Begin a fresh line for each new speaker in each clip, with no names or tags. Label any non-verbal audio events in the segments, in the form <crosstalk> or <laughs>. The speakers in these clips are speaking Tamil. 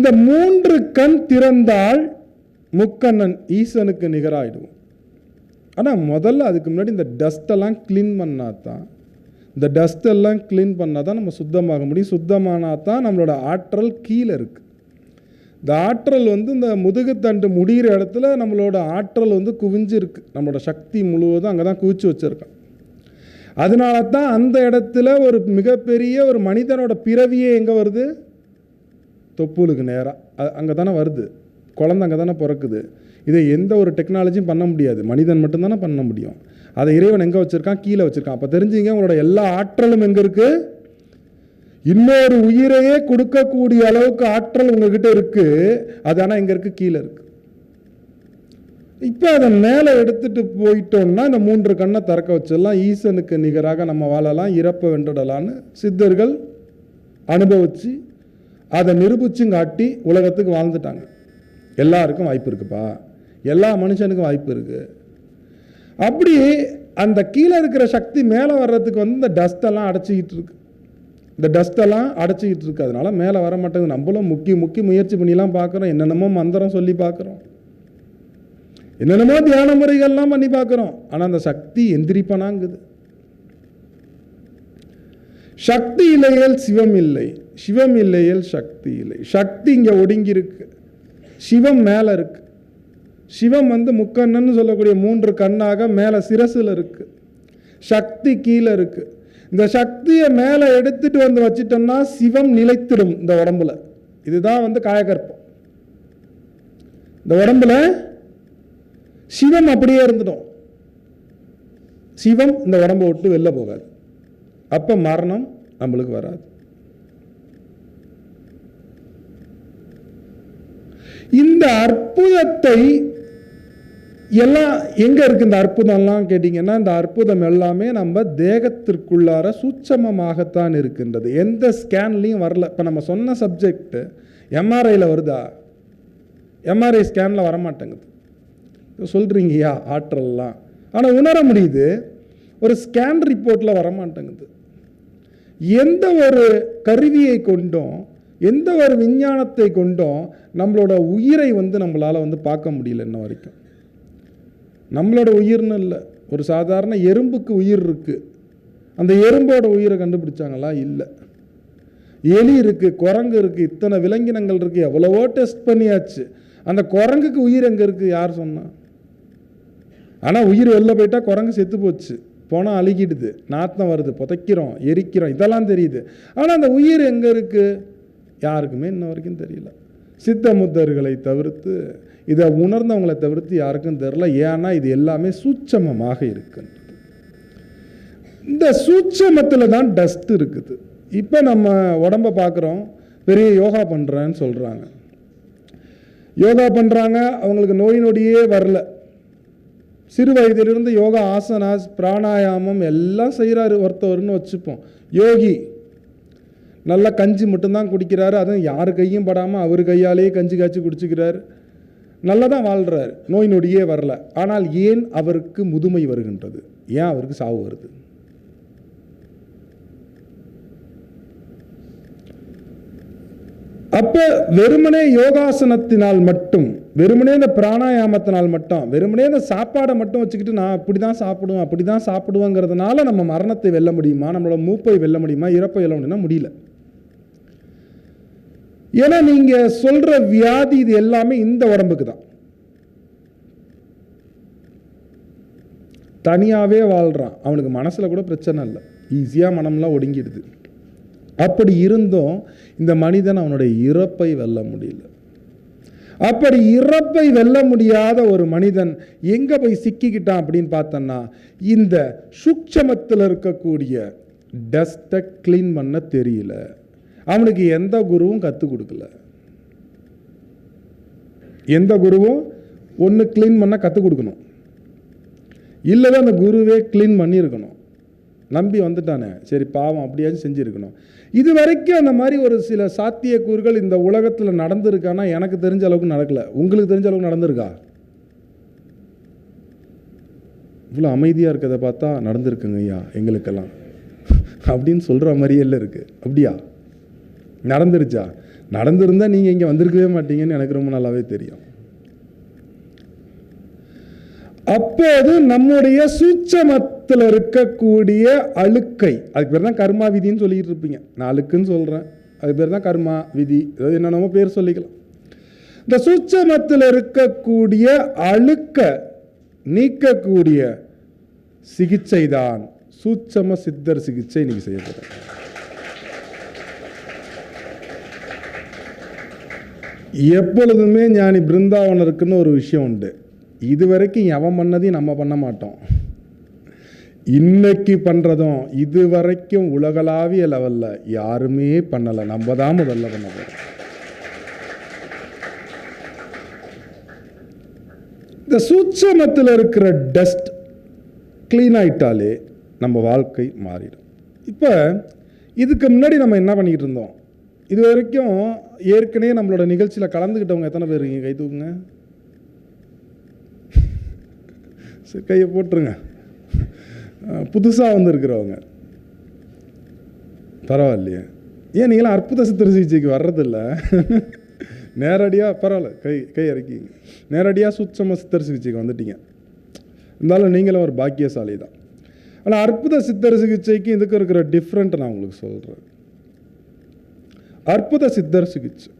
இந்த மூன்று கண் திறந்தால் முக்கண்ணன் ஈசனுக்கு நிகராயிடுவோம். ஆனால் முதல்ல அதுக்கு முன்னாடி இந்த டஸ்டெல்லாம் க்ளீன் பண்ணால் தான் இந்த டஸ்ட்டெல்லாம் க்ளீன் பண்ணால் தான் நம்ம சுத்தமாக முடியும். சுத்தமானால் தான் நம்மளோட ஆற்றல் கீழே இருக்குது இந்த ஆற்றல் வந்து இந்த முதுகுத்தண்டு முடிகிற இடத்துல நம்மளோட ஆற்றல் வந்து குவிஞ்சிருக்கு நம்மளோட சக்தி முழுவதும் அங்கே தான் குவிச்சு வச்சுருக்கோம். அதனால தான் அந்த இடத்துல ஒரு மிகப்பெரிய ஒரு மனிதனோட பிறவியே எங்கே வருது? தொப்புளுக்கு நேராக அங்கே தானே வருது. குழந்தை அங்கே தானே பிறக்குது. இதை எந்த ஒரு டெக்னாலஜியும் பண்ண முடியாது. மனிதன் மட்டும்தானே பண்ண முடியும். அதை இறைவன் எங்கே வச்சுருக்கான்? கீழே வச்சுருக்கான். அப்போ தெரிஞ்சுங்க உங்களோட எல்லா ஆற்றலும் எங்கே இருக்குது இன்னொரு உயிரையே கொடுக்கக்கூடிய அளவுக்கு ஆற்றல் உங்ககிட்ட இருக்குது அது ஆனால் எங்கே இருக்குது கீழே இருக்குது இப்போ அதை மேலே எடுத்துட்டு போயிட்டோம்னா இந்த மூன்று கண்ணை திறக்க வச்சிடலாம். ஈசனுக்கு நிகராக நம்ம வாழலாம். இறப்பை வென்றுடலான்னு சித்தர்கள் அனுபவித்து அதை நிரூபிச்சும் காட்டி உலகத்துக்கு வாழ்ந்துட்டாங்க. எல்லாருக்கும் வாய்ப்பு இருக்குப்பா. எல்லா மனுஷனுக்கும் வாய்ப்பு இருக்குது அப்படி அந்த கீழே இருக்கிற சக்தி மேலே வர்றதுக்கு வந்து இந்த டஸ்ட்டெல்லாம் அடைச்சிக்கிட்டு இருக்கு. இந்த டஸ்ட்டெல்லாம் அடைச்சிக்கிட்டு இருக்கு. அதனால் மேலே வர மாட்டேங்குது. நம்மளும் முக்கி முக்கி முயற்சி பண்ணிலாம் பார்க்குறோம். என்னென்னமோ மந்திரம் சொல்லி பார்க்குறோம். என்னென்னமோ தியான முறைகள்லாம் பண்ணி பார்க்குறோம். ஆனால் அந்த சக்தி எந்திரிப்பனாங்குது. சக்தி இல்லையேல் சிவம் இல்லை சிவம் இல்லையல் சக்தி இல்லை சக்தி இங்கே ஒடுங்கி இருக்கு சிவம் மேலே இருக்கு. சிவம் வந்து முக்கண்ணன்னு சொல்லக்கூடிய மூன்று கண்ணாக மேலே சிரசில் இருக்கு. சக்தி கீழே இருக்கு. இந்த சக்தியை மேலே எடுத்துட்டு வந்து வச்சிட்டோம்னா சிவம் நிலைத்திடும் இந்த உடம்புல. இதுதான் வந்து காயகற்பம். இந்த உடம்புல சிவம் அப்படியே இருந்துடும். சிவம் இந்த உடம்பை விட்டு வெளில போகாது. அப்போ மரணம் நம்மளுக்கு வராது. இந்த அற்புதத்தை எல்லாம் எங்கே இருக்கு இந்த அற்புதம்லாம் கேட்டிங்கன்னா இந்த அற்புதம் எல்லாமே நம்ம தேகத்திற்குள்ளார சூட்சமமாகத்தான் இருக்கின்றது. எந்த ஸ்கேன்லேயும் வரல. இப்போ நம்ம சொன்ன சப்ஜெக்ட்டு எம்ஆர்ஐயில் வருதா? எம்ஆர்ஐ ஸ்கேனில் வரமாட்டேங்குது. சொல்கிறீங்கயா ஆற்றல்லாம். ஆனால் உணர முடியுது ஒரு ஸ்கேன் ரிப்போர்ட்டில் வரமாட்டேங்குது. எந்த ஒரு கருவியை கொண்டும் எந்த ஒரு விஞ்ஞானத்தை கொண்டும் நம்மளோட உயிரை வந்து நம்மளால் வந்து பார்க்க முடியல இன்ன வரைக்கும். நம்மளோட உயிர்னு இல்லை. ஒரு சாதாரண எறும்புக்கு உயிர் இருக்குது அந்த எறும்போட உயிரை கண்டுபிடிச்சாங்களா? இல்லை. எலி இருக்குது குரங்கு இருக்குது இத்தனை விலங்கினங்கள் இருக்குது எவ்வளவோ டெஸ்ட் பண்ணியாச்சு. அந்த குரங்குக்கு உயிர் எங்கே இருக்குது யார் சொன்னால் ஆனால் உயிர் வெளில போயிட்டால் குரங்கு செத்து போச்சு. போனால் அழுகிடுது நாத்தம் வருது புதைக்கிறோம் எரிக்கிறோம் இதெல்லாம் தெரியுது. ஆனால் அந்த உயிர் எங்கே இருக்குது யாருக்குமே இன்ன வரைக்கும் தெரியல. சித்த முத்தர்களை தவிர்த்து இதை உணர்ந்தவங்களை தவிர்த்து யாருக்கும் தெரில ஏன்னா இது எல்லாமே சூட்சமமாக இருக்குன்றது. இந்த சூட்சமத்தில் தான் டஸ்ட் இருக்குது. இப்போ நம்ம உடம்ப பார்க்குறோம் பெரிய யோகா பண்ணுறேன்னு சொல்கிறாங்க யோகா பண்ணுறாங்க அவங்களுக்கு நோய் நொடியே வரல. சிறு வயதிலிருந்து யோகா ஆசனாஸ் பிராணாயாமம் எல்லாம் செய்கிறாரு ஒருத்தவர்னு வச்சுப்போம். யோகி நல்லா கஞ்சி மட்டும்தான் குடிக்கிறாரு. அதுவும் யார் கையும் படாமல் அவர் கையாலேயே கஞ்சி காய்ச்சி குடிச்சுக்கிறாரு. நல்லா தான் வாழ்கிறார் நோய் நொடியே வரல. ஆனால் ஏன் அவருக்கு முதுமை வருகின்றது? ஏன் அவருக்கு சாவு வருது? அப்போ வெறுமனே யோகாசனத்தினால் மட்டும் வெறுமனே இந்த பிராணாயாமத்தினால் மட்டும் வெறுமனே இந்த சாப்பாடை மட்டும் வச்சுக்கிட்டு நான் இப்படி தான் சாப்பிடுவேன் அப்படி தான் சாப்பிடுவேங்கிறதுனால நம்ம மரணத்தை வெல்ல முடியுமா? நம்மளோட மூப்பை வெல்ல முடியுமா? இறப்பை வெல்ல முடியும்னா முடியல. ஏன்னா நீங்கள் சொல்கிற வியாதி இது எல்லாமே இந்த உடம்புக்கு தான். தனியாகவே வாழ்கிறான் அவனுக்கு மனசில் கூட பிரச்சனை இல்லை. ஈஸியாக மனம்லாம் ஒடுங்கிடுது. அப்படி இருந்தும் இந்த மனிதன் அவனுடைய இறப்பை வெல்ல முடியல. அப்படி இறப்பை வெல்ல முடியாத ஒரு மனிதன் எங்கே போய் சிக்கிக்கிட்டான் அப்படின்னு பார்த்தோன்னா இந்த சூட்சமத்தில் இருக்கக்கூடிய டஸ்ட்டை க்ளீன் பண்ண தெரியல. அவனுக்கு எந்த குருவும் கற்றுக் கொடுக்கல. எந்த குருவும் ஒன்று க்ளீன் பண்ண கற்றுக் கொடுக்கணும். இல்லைன்னா அந்த குருவே க்ளீன் பண்ணியிருக்கணும். நம்பி வந்துட்டானே. சரி பாவம் அப்படியாச்சும் செஞ்சுருக்கணும். இது வரைக்கும் அந்த மாதிரி ஒரு சில சாத்தியக்கூறுகள் இந்த உலகத்தில் நடந்திருக்கானா எனக்கு தெரிஞ்ச அளவுக்கு நடக்கல. உங்களுக்கு தெரிஞ்ச அளவுக்கு நடந்திருக்கா? இவ்வளோ அமைதியாக இருக்கிறத பார்த்தா நடந்திருக்குங்க ஐயா எங்களுக்கெல்லாம். அப்படின்னு சொல்கிற மாதிரியே இல்லை இருக்குது அப்படியா? நடந்துருச்சா? நடந்திருந்தால் நீங்கள் இங்கே வந்திருக்கவே மாட்டீங்கன்னு எனக்கு ரொம்ப நல்லாவே தெரியும். அப்போது நம்முடைய சூட்சமத்தில் இருக்கக்கூடிய அழுக்கை. அதுக்கு பேர் தான் கர்மா விதின்னு சொல்லிட்டு இருப்பீங்க. நான் அழுக்குன்னு சொல்கிறேன் அது பேர் தான் கர்மா விதி. அதாவது என்னென்னமோ பேர் சொல்லிக்கலாம். இந்த சுச்சமத்தில் இருக்கக்கூடிய அழுக்க நீக்கக்கூடிய சிகிச்சை தான் சூட்சம சித்தர் சிகிச்சை இன்னைக்கு செய்யப்படும் எப்பொழுதுமே ஞானி பிருந்தாவனருக்குன்னு ஒரு விஷயம் உண்டு. இது வரைக்கும் எவன் பண்ணதையும் நம்ம பண்ண மாட்டோம். இன்னைக்கு பண்ணுறதும் இது வரைக்கும் உலகளாவிய லெவலில் யாருமே பண்ணலை. நம்ம தான் முதல்ல பண்ண போகிறோம் இந்த சூட்சமத்தில் இருக்கிற டஸ்ட் க்ளீன் ஆயிட்டாலே நம்ம வாழ்க்கை மாறிடும். இப்போ இதுக்கு முன்னாடி நம்ம என்ன பண்ணிக்கிட்டு இருந்தோம்? இது வரைக்கும் ஏற்கனவே நம்மளோட நிகழ்ச்சியில் கலந்துக்கிட்டவங்க எத்தனை பேர் இருக்கீங்க? கை தூக்குங்க. சரி கையை போட்டுருங்க. புதுசாக வந்திருக்கிறவங்க. பரவாயில்லையே. ஏன் நீங்களாம் அற்புத சித்திர சிகிச்சைக்கு வர்றதில்ல? <laughs> நேரடியாக பரவாயில்ல கை கை இறக்கிங்க நேரடியாக சுத்தம சித்தர் சிகிச்சைக்கு வந்துட்டீங்க. இருந்தாலும் நீங்களும் ஒரு பாக்கியசாலி தான் ஆனால் அற்புத சித்தர் சிகிச்சைக்கு இதுக்கு இருக்கிற டிஃப்ரெண்ட் நான் உங்களுக்கு சொல்கிறேன் அற்புத சித்தர் சிகிச்சை.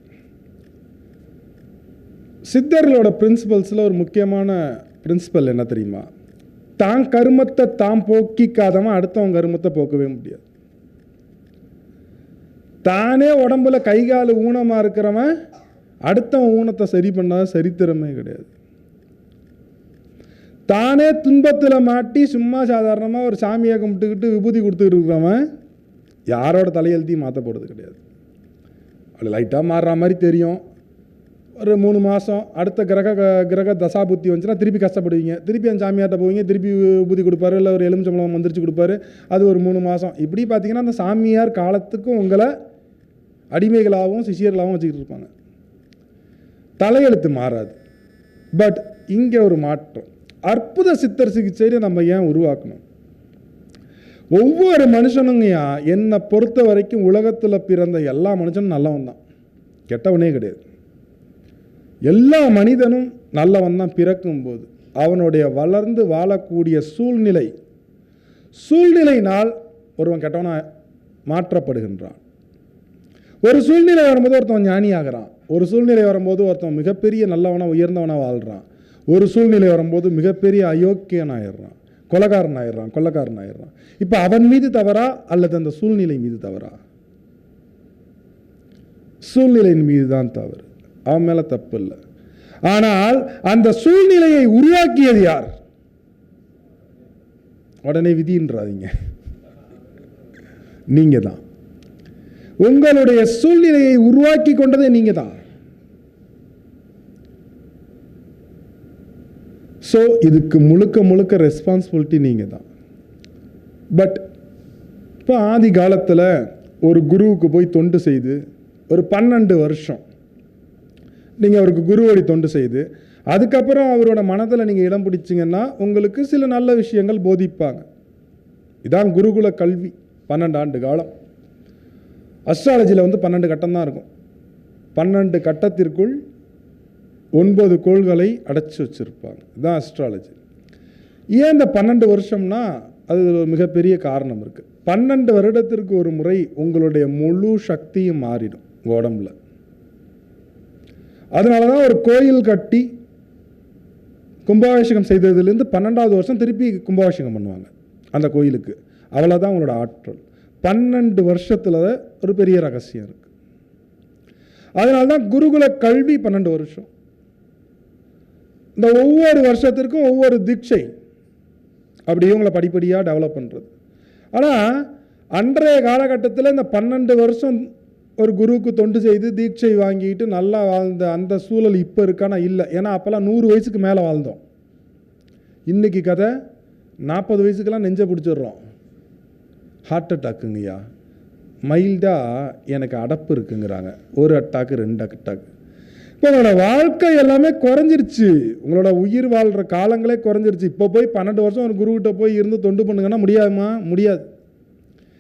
சித்தர்களோட பிரின்சிபல்ஸில் ஒரு முக்கியமான பிரின்சிபல் என்ன தெரியுமா? தான் கருமத்தை தான் போக்கிக்காதவன் அடுத்தவன் கருமத்தை போக்கவே முடியாது. தானே உடம்புல கை கால் ஊனமாக இருக்கிறவன் அடுத்தவன் ஊனத்தை சரி பண்ணாத சரித்திரமே கிடையாது. தானே துன்பத்தில் மாட்டி சும்மா சாதாரணமாக ஒரு சாமியை கும்பிட்டுக்கிட்டு விபூதி கொடுத்துக்கிட்டு இருக்கிறவன் யாரோட தலையெழுத்தையும் மாற்ற போகிறது கிடையாது. அது லைட்டாக மாறுற மாதிரி தெரியும். ஒரு மூணு மாதம் அடுத்த கிரக கிரக தசாபுத்தி வந்துச்சுன்னா திருப்பி கஷ்டப்படுவீங்க. திருப்பி அந்த சாமியார்ட்ட போவீங்க திருப்பி புத்தி கொடுப்பாரு இல்லை ஒரு எலுமிச்சம்பளம் மந்திரிச்சு கொடுப்பாரு. அது ஒரு மூணு மாதம் இப்படி பார்த்தீங்கன்னா அந்த சாமியார் காலத்துக்கும் உங்களை அடிமைகளாகவும் சிஷியர்களாகவும் வச்சுக்கிட்டு இருப்பாங்க. தலையெழுத்து மாறாது. பட் இங்கே ஒரு மாற்றம். அற்புத சித்தர் சிகிச்சையை நம்ம ஏன் உருவாக்கணும்? ஒவ்வொரு மனுஷனுங்கயா என்னை பொறுத்த வரைக்கும் உலகத்தில் பிறந்த எல்லா மனுஷனும் நல்லவன் தான் கெட்டவனே கிடையாது. எல்லா மனிதனும் நல்லவன் தான் பிறக்கும்போது அவனுடைய வளர்ந்து வாழக்கூடிய சூழ்நிலை. சூழ்நிலையினால் ஒருவன் கெட்டவனாக மாற்றப்படுகின்றான். ஒரு சூழ்நிலை வரும்போது ஒருத்தன் ஞானி ஆகிறான் ஒரு சூழ்நிலை வரும்போது ஒருத்தன் மிகப்பெரிய நல்லவனாக உயர்ந்தவனாக வாழ்கிறான் ஒரு சூழ்நிலை வரும்போது மிகப்பெரிய அயோக்கியன் ஆயிடுறான் கொலகாரன் ஆயிடுறான் கொள்ளக்காரன் ஆயிடுறான் இப்போ அவன் மீது தவறா அல்லது அந்த சூழ்நிலை மீது தவறா? சூழ்நிலையின் மீது தான் தவறு. அவன் மேல தப்பு இல்லை ஆனால் அந்த சூழ்நிலையை உருவாக்கியது யார்? உடனே விதின்றாதீங்க நீங்க தான் உங்களுடைய சூழ்நிலையை உருவாக்கி கொண்டதே நீங்க தான் ஸோ இதுக்கு முழுக்க முழுக்க ரெஸ்பான்சிபிலிட்டி நீங்கள் தான் பட் இப்போ ஆதி காலத்தில் ஒரு குருவுக்கு போய் தொண்டு செய்து ஒரு பன்னெண்டு வருஷம் நீங்கள் அவருக்கு குருவடி தொண்டு செய்து அதுக்கப்புறம் அவரோட மனதில் நீங்கள் இடம் பிடிச்சிங்கன்னா உங்களுக்கு சில நல்ல விஷயங்கள் போதிப்பாங்க. இதான் குருகுல கல்வி பன்னெண்டு ஆண்டு காலம். அஸ்ட்ராலஜியில் வந்து பன்னெண்டு கட்டம் தான் இருக்கும். பன்னெண்டு கட்டத்திற்குள் ஒன்பது கோள்களை அடைச்சி வச்சுருப்பாங்க. இதுதான் அஸ்ட்ராலஜி. ஏன் இந்த பன்னெண்டு வருஷம்னா அது ஒரு மிகப்பெரிய காரணம் இருக்குது பன்னெண்டு வருடத்திற்கு ஒரு முறை உங்களுடைய முழு சக்தியும் மாறிடும் உங்கள் உடம்புல. அதனால தான் ஒரு கோயில் கட்டி கும்பாபிஷேகம் செய்ததுலேருந்து பன்னெண்டாவது வருஷம் திருப்பி கும்பாபிஷேகம் பண்ணுவாங்க அந்த கோயிலுக்கு. அவ்வளோதான் உங்களோட ஆற்றல். பன்னெண்டு வருஷத்தில் ஒரு பெரிய ரகசியம் இருக்குது அதனால தான் குருகுல கல்வி பன்னெண்டு வருஷம். இந்த ஒவ்வொரு வருஷத்திற்கும் ஒவ்வொரு தீட்சை அப்படி இவங்களை படிப்படியாக டெவலப் பண்ணுறது ஆனால் அன்றைய காலகட்டத்தில் இந்த பன்னெண்டு வருஷம் ஒரு குருவுக்கு தொண்டு செய்து தீட்சை வாங்கிட்டு நல்லா வாழ்ந்த அந்த சூழல் இப்போ இருக்கானா? இல்லை. ஏன்னா அப்போல்லாம் நூறு வயசுக்கு மேலே வாழ்ந்தோம். இன்றைக்கி கதை நாற்பது வயசுக்கெல்லாம் நெஞ்சை பிடிச்சிடுறோம். ஹார்ட் அட்டாக்குங்கய்யா மைல்டாக எனக்கு அடப்பு இருக்குங்கிறாங்க. ஒரு அட்டாக்கு ரெண்டு அட்டாக்கு இப்போ உங்களோட வாழ்க்கை எல்லாமே குறைஞ்சிருச்சு. உங்களோட உயிர் வாழ்கிற காலங்களே குறைஞ்சிருச்சு. இப்போ போய் பன்னெண்டு வருஷம் ஒரு குருக்கிட்ட போய் இருந்து தொண்டு பண்ணுங்கன்னா முடியாதுமா முடியாது.